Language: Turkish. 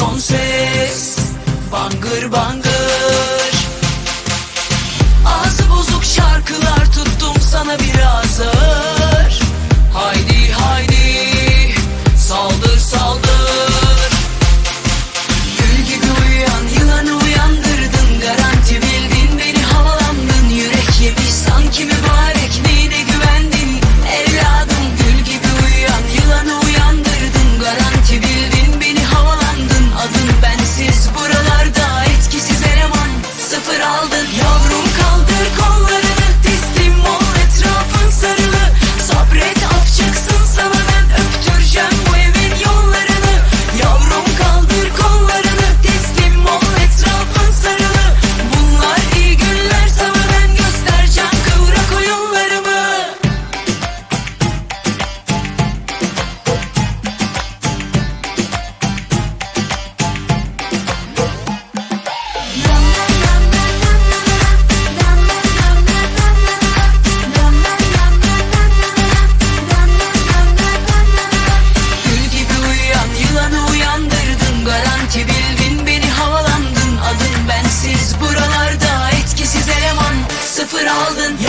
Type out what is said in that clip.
son ses. Bangır bangır all the.